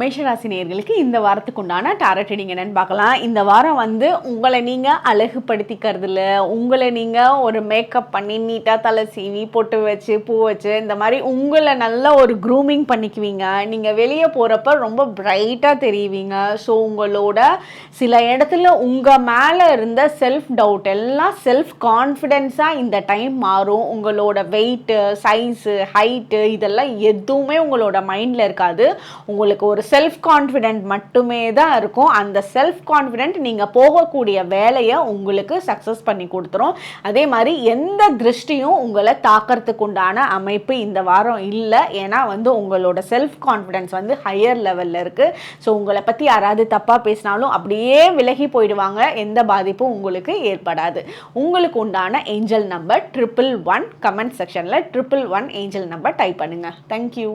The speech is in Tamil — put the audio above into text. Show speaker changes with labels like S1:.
S1: மேஷராசி நேர்களுக்கு இந்த வாரத்துக்கு உண்டான டேரட் ரீடிங் என்னன்னு பார்க்கலாம். இந்த வாரம் வந்து உங்களை நீங்கள் அழகுபடுத்திக்கிறதுல உங்களை நீங்கள் ஒரு மேக்கப் பண்ணி நீட்டாக தலை சீவி பொட்டு வச்சு பூ வச்சு இந்த மாதிரி உங்களை நல்ல ஒரு க்ரூமிங் பண்ணிக்குவீங்க. நீங்கள் வெளியே போகிறப்ப ரொம்ப பிரைட்டாக தெரியுவீங்க ஸோ உங்களோட சில இடத்துல உங்கள் மேலே இருந்த செல்ஃப் டவுட் எல்லாம் செல்ஃப் கான்ஃபிடென்ஸாக இந்த டைம் மாறும். உங்களோட வெயிட்டு சைஸு ஹைட்டு இதெல்லாம் எதுவுமே உங்களோட மைண்டில் இருக்காது. உங்களுக்கு ஒரு ஒரு செல்ஃப் கான்ஃபிடென்ட் மட்டுமே தான் இருக்கும். அந்த செல்ஃப் கான்ஃபிடென்ட் நீங்கள் போகக்கூடிய வேலையை உங்களுக்கு சக்ஸஸ் பண்ணி கொடுத்துரும். அதே மாதிரி எந்த திருஷ்டியும் உங்களை தாக்கறதுக்கு உண்டான அமைப்பு இந்த வாரம் இல்லை. ஏன்னா வந்து உங்களோட செல்ஃப் கான்ஃபிடென்ஸ் வந்து ஹையர் லெவலில் இருக்குது ஸோ உங்களை பற்றி யாராவது தப்பாக பேசினாலும் அப்படியே விலகி போயிடுவாங்க. எந்த பாதிப்பும் உங்களுக்கு ஏற்படாது. உங்களுக்கு உண்டான angel number triple one comment செக்ஷனில் triple one angel number type பண்ணுங்கள் தேங்க்யூ